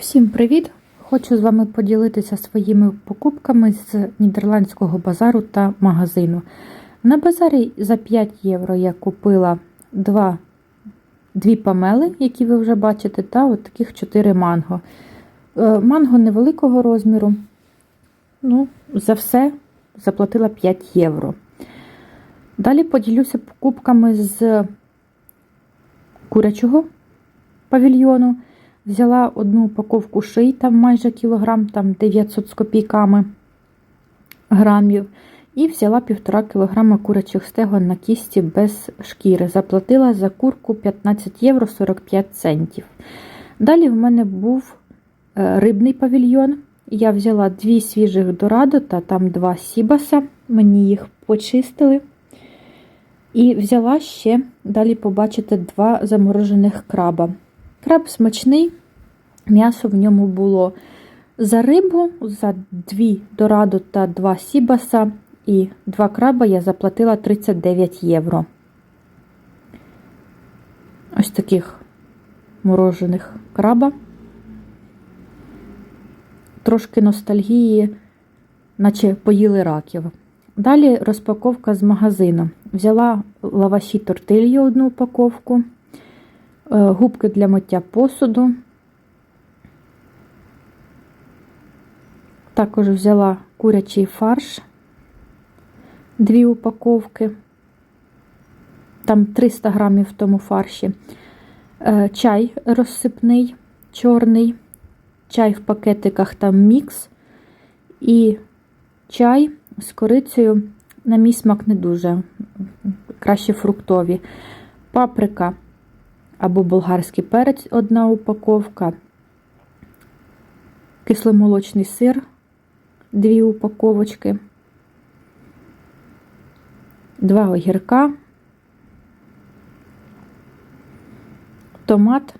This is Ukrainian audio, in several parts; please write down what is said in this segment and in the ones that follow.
Всім привіт! Хочу з вами поділитися своїми покупками з нідерландського базару та магазину. На базарі за 5 євро я купила два, дві памели, які ви вже бачите, та от таких 4 манго. Е, Манго невеликого розміру. Ну, За все заплатила 5 євро. Далі поділюся покупками з курячого павільйону. Взяла одну упаковку ший, там майже кілограм, там 900 з копійками грамів. І взяла 1,5 кілограма курячих стегон на кісті без шкіри. Заплатила за курку 15 євро 45 центів. Далі в мене був е, рибний павільйон. Я взяла дві свіжих дорадо та там два сібаса. Мені їх почистили. І взяла ще, далі побачите, два заморожених краба. Краб смачний, м'ясо в ньому було за рибу, за дві дорадо та два сібаса і два краба я заплатила 39 євро. Ось таких морожених краба. Трошки ностальгії, наче поїли раків. Далі розпаковка з магазину. Взяла лаваші тортилью одну упаковку, губки для миття посуду. Також взяла курячий фарш, дві упаковки, там 300 грамів в тому фарші, чай розсипний, чорний, чай в пакетиках там мікс. І чай з корицею, на мій смак не дуже, краще фруктові, паприка або болгарський перець одна упаковка, кисломолочний сир, дві упаковочки, два огірка, томат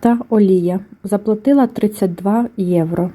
та олія. Заплатила 32 євро.